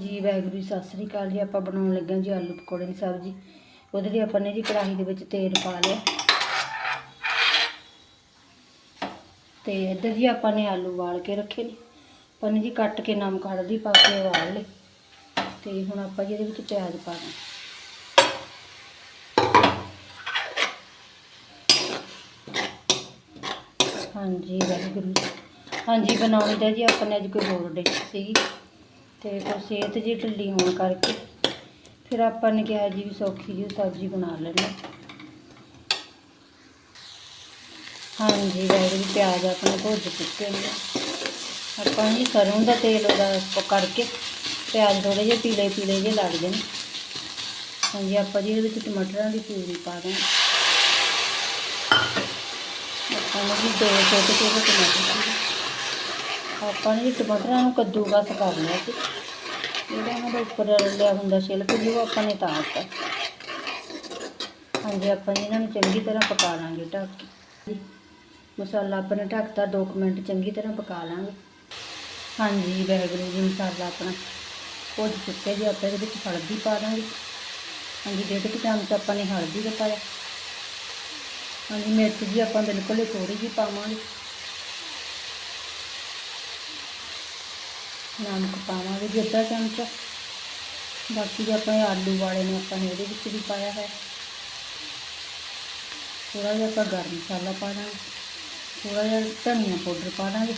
ਜੀ ਵਾਹਿਗੁਰੂ ਜੀ, ਸਤਿ ਸ੍ਰੀ ਅਕਾਲ ਜੀ। ਆਪਾਂ ਬਣਾਉਣ ਲੱਗੇ ਹਾਂ ਜੀ ਆਲੂ ਪਕੌੜੇ ਦੀ ਸਬਜ਼ੀ। ਉਹਦੇ ਲਈ ਆਪਾਂ ਨੇ ਜੀ ਕੜਾਹੀ ਦੇ ਵਿੱਚ ਤੇਲ ਪਾ ਲਿਆ। ਤੇ ਇੱਧਰ ਜੀ ਆਪਾਂ ਨੇ ਆਲੂ ਵਾਲ ਕੇ ਰੱਖੇ ਨੇ। ਆਪਾਂ ਨੇ ਜੀ ਕੱਟ ਕੇ ਨਮਕ, ਹਲਦੀ ਪਾ ਕੇ ਵਾਲ ਲਏ। ਤੇ ਹੁਣ ਆਪਾਂ ਜੀ ਇਹਦੇ ਵਿੱਚ ਪਿਆਜ਼ ਪਾ ਦਾਂ ਹਾਂਜੀ, ਵਾਹਿਗੁਰੂ ਹਾਂਜੀ, ਬਣਾਉਣੀ ਦਾ ਜੀ ਆਪਾਂ ਨੇ ਅੱਜ ਕੋਈ ਹੋਰ ਡਿਸ਼ ਸੀਗੀ। ਤੇ ਫਿਰ ਸਿਹਤ ਜੀ ਢਿੱਲੀ ਹੋਣ ਕਰਕੇ ਫਿਰ ਆਪਾਂ ਨੇ ਕਿਹਾ ਜੀ ਵੀ ਸੌਖੀ ਜੀ ਸਬਜ਼ੀ ਬਣਾ ਲੈਣੀ ਹਾਂਜੀ ਹਾਂਜੀ, ਵਾਹਿਗੁਰੂ ਪਿਆਜ਼ ਆਪਣੇ ਭੁੱਜ ਚੁੱਕੇ ਨੇ। ਆਪਾਂ ਜੀ ਸਰੋਂ ਦਾ ਤੇਲ ਉਹਦਾ ਕਰਕੇ ਪਿਆਜ਼ ਥੋੜੇ ਜਿਹੇ ਪੀਲੇ ਪੀਲੇ ਜਿਹੇ ਲੱਗ ਨੇ ਹਾਂਜੀ, ਆਪਾਂ ਜੀ ਇਹਦੇ ਵਿੱਚ ਟਮਾਟਰਾਂ ਦੀ ਪਿਊਰੀ ਪਾ ਦਾਂਗੇ ਆਪਾਂ ਨੇ ਜੀ ਦੋ ਛੋਟੇ ਛੋਟੇ ਟਮਾਟਰ ਆਪਾਂ ਨੇ ਜੀ ਟਮਾਟਰਾਂ ਨੂੰ ਕੱਦੂਕਸ ਕਰ ਲਿਆ ਸੀ। ਜਿਹੜਾ ਇਹਨਾਂ ਦਾ ਉੱਪਰ ਲਿਆ ਹੁੰਦਾ ਛਿਲਕ ਜੀ ਉਹ ਆਪਾਂ ਨੇ ਤਾਂ ਦਿੱਤਾ। ਹਾਂਜੀ, ਆਪਾਂ ਜੀ ਇਹਨਾਂ ਨੂੰ ਚੰਗੀ ਤਰ੍ਹਾਂ ਪਕਾ ਲਾਂਗੇ ਢੱਕ ਕੇ। ਮਸਾਲਾ ਆਪਾਂ ਨੇ ਢੱਕਤਾ 2 ਮਿੰਟ ਚੰਗੀ ਤਰ੍ਹਾਂ ਪਕਾ ਲਾਂਗੇ। ਹਾਂਜੀ, ਵਾਹਿਗੁਰੂ ਜੀ, ਮਸਾਲਾ ਆਪਣਾ ਭੁੱਜ ਚੁੱਕੇ ਜੀ, ਆਪਾਂ ਇਹਦੇ ਵਿੱਚ ਹਲਦੀ ਪਾ ਦਾਂਗੇ। ਹਾਂਜੀ, ਡੇਢ ਕੁ ਚਮਚ ਆਪਾਂ ਨੇ ਹਲਦੀ ਦਾ ਪਾਇਆ ਹਾਂਜੀ, ਮਿਰਚ ਜੀ ਆਪਾਂ ਬਿਲਕੁਲ ਹੀ ਥੋੜੀ ਜਿਹੀ ਪਾਵਾਂਗੇ। ਨਮਕ ਪਾਵਾਂਗੇ ਜੀ ਅੱਧਾ ਚਮਚਾ। ਬਾਕੀ ਜੇ ਆਪਾਂ ਆਲੂ ਵਾਲੇ ਨੇ ਆਪਾਂ ਨੇ ਇਹਦੇ ਵਿੱਚ ਵੀ ਪਾਇਆ ਹੈ। ਥੋੜਾ ਜਿਹਾ ਆਪਾਂ ਗਰਮ ਮਸਾਲਾ ਪਾ ਦਾਂਗੇ। ਥੋੜਾ ਜਿਹਾ ਧਨੀਆ ਪਾਊਡਰ ਪਾ ਦਾਂਗੇ।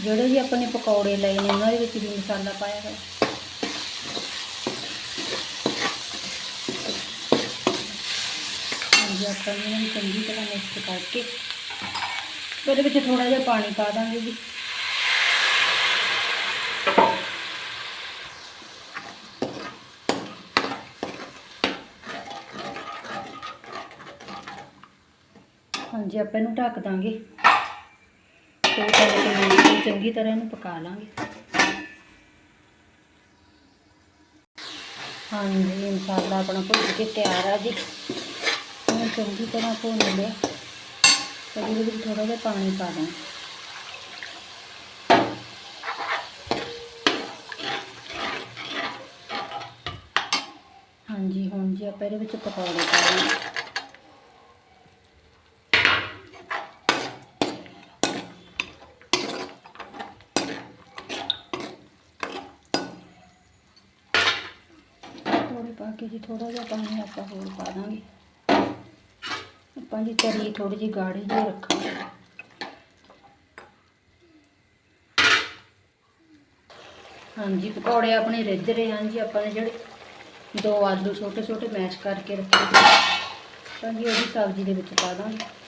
ਜਿਹੜੇ ਵੀ ਆਪਾਂ ਨੇ ਪਕੌੜੇ ਲਏ ਨੇ, ਉਹਨਾਂ ਦੇ ਵਿੱਚ ਵੀ ਮਸਾਲਾ ਪਾਇਆ ਹੈ। ਹਾਂਜੀ, ਆਪਾਂ ਇਹਨਾਂ ਨੂੰ ਚੰਗੀ ਤਰ੍ਹਾਂ ਮਿਕਸ ਕਰਕੇ ਉਹਦੇ ਵਿੱਚ ਥੋੜਾ ਜਿਹਾ ਪਾਣੀ ਪਾ ਦਾਂਗੇ ਜੀ। ਜੇ ਆਪਾਂ ਇਹਨੂੰ ਢੱਕ ਦਾਂਗੇ। ਦੋ ਤਿੰਨ ਚੰਗੀ ਤਰ੍ਹਾਂ ਇਹਨੂੰ ਪਕਾ ਲਾਂਗੇ। ਹਾਂਜੀ ਮਸਾਲਾ ਆਪਣਾ ਭੁੱਜ ਕੇ ਤਿਆਰ ਆ ਜੀ। ਇਹਨੂੰ ਚੰਗੀ ਤਰ੍ਹਾਂ ਭੁੰਨ ਲਿਆ। ਤੇ ਇਹਦੇ ਵਿੱਚ ਥੋੜਾ ਜਿਹਾ ਪਾਣੀ ਪਾ ਦਾਂ ਹਾਂਜੀ, ਹੁਣ ਜੀ ਆਪਾਂ ਇਹਦੇ ਵਿੱਚ ਪਕੌੜੇ ਪਾ ਦਾਂਗੇ ਥੋੜੇ ਪਾ ਕੇ ਜੀ ਥੋੜਾ ਜਿਹਾ ਪਾਣੀ ਆਪਾਂ ਹੋਰ ਪਾ ਦਾਂਗੇ। ਆਪਾਂ ਜੀ ਤਰੀ ਥੋੜੀ ਜਿਹੀ ਗਾੜੀ ਜਿਹੀ ਰੱਖਾਂਗੇ। ਹਾਂਜੀ, ਪਕੌੜੇ ਆਪਣੇ ਰਿੱਝ ਰਹੇ ਹਨ ਜੀ, ਆਪਾਂ ਨੇ ਜਿਹੜੇ ਦੋ ਆਲੂ ਛੋਟੇ ਛੋਟੇ ਮੈਸ਼ ਕਰਕੇ ਰੱਖੇ ਸੀ। ਤਾਂ ਜੀ ਉਹਦੀ ਸਬਜ਼ੀ ਦੇ ਵਿੱਚ ਪਾ ਦਾਂਗੇ।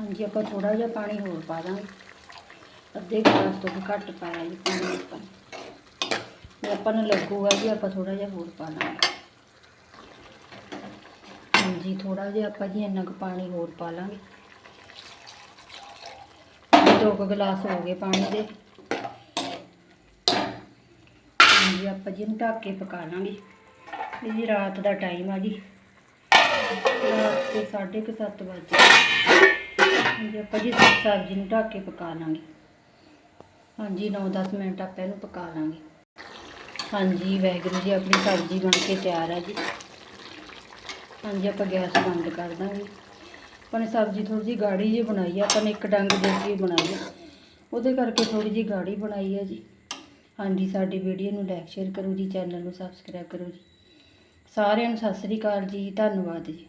ਹਾਂਜੀ, ਆਪਾਂ ਥੋੜਾ ਜਿਹਾ ਪਾਣੀ ਹੋਰ ਪਾ ਦਾਂਗੇ। ਅੱਧੇ ਗਲਾਸ ਤੋਂ ਵੀ ਘੱਟ ਪਾਇਆ ਜੀ ਪਾਣੀ ਆਪਾਂ। ਨੇ। ਜੇ ਆਪਾਂ ਨੂੰ ਲੱਗੂਗਾ ਜੀ ਆਪਾਂ ਥੋੜਾ ਜਿਹਾ ਹੋਰ ਪਾ ਲਾਂਗੇ ਹਾਂਜੀ ਥੋੜਾ ਜਿਹਾ ਆਪਾਂ ਜੀ ਇੰਨਾ ਕੁ ਪਾਣੀ ਹੋਰ ਪਾ ਲਾਂਗੇ। ਦੋ ਕੁ ਗਲਾਸ ਹੋ ਗਏ ਪਾਣੀ ਦੇ। ਹਾਂਜੀ, ਆਪਾਂ ਜੀ ਇਹਨੂੰ ਢੱਕ ਕੇ ਪਕਾ ਲਾਂਗੇ। ਇਹ ਜੀ ਰਾਤ ਦਾ ਟਾਈਮ ਆ ਜੀ। ਰਾਤ ਦੇ 7:30 ਵਜੇ ਹਾਂਜੀ ਆਪਾਂ ਜੀ ਸਬਜ਼ੀ ਨੂੰ ਢੱਕ ਕੇ ਪਕਾ ਲਾਂਗੇ। ਹਾਂਜੀ 9-10 ਮਿੰਟ ਆਪਾਂ ਇਹਨੂੰ ਪਕਾ ਲਾਂਗੇ। ਹਾਂਜੀ, ਵਾਹਿਗੁਰੂ ਜੀ, ਆਪਣੀ ਸਬਜ਼ੀ ਬਣ ਕੇ ਤਿਆਰ ਆ ਜੀ। ਹਾਂਜੀ, ਆਪਾਂ ਗੈਸ ਬੰਦ ਕਰ ਦਾਂਗੇ। ਆਪਾਂ ਨੇ ਸਬਜ਼ੀ ਥੋੜੀ ਜਿਹੀ ਗਾੜੀ ਜਿਹੀ ਬਣਾਈ ਆ, ਆਪਾਂ ਨੇ ਇੱਕ ਡੰਗ ਦੇਸੀ ਬਣਾਈ ਉਹਦੇ ਕਰਕੇ ਥੋੜੀ ਜਿਹੀ ਗਾੜੀ ਬਣਾਈ ਆ ਜੀ। ਹਾਂਜੀ, ਸਾਡੀ ਵੀਡੀਓ ਨੂੰ ਲਾਈਕ, ਸ਼ੇਅਰ ਕਰੋ ਜੀ, ਚੈਨਲ ਨੂੰ ਸਬਸਕ੍ਰਾਈਬ ਕਰੋ ਜੀ। ਸਾਰਿਆਂ ਨੂੰ ਸਤਿ ਸ੍ਰੀ ਅਕਾਲ ਜੀ, ਧੰਨਵਾਦ ਜੀ।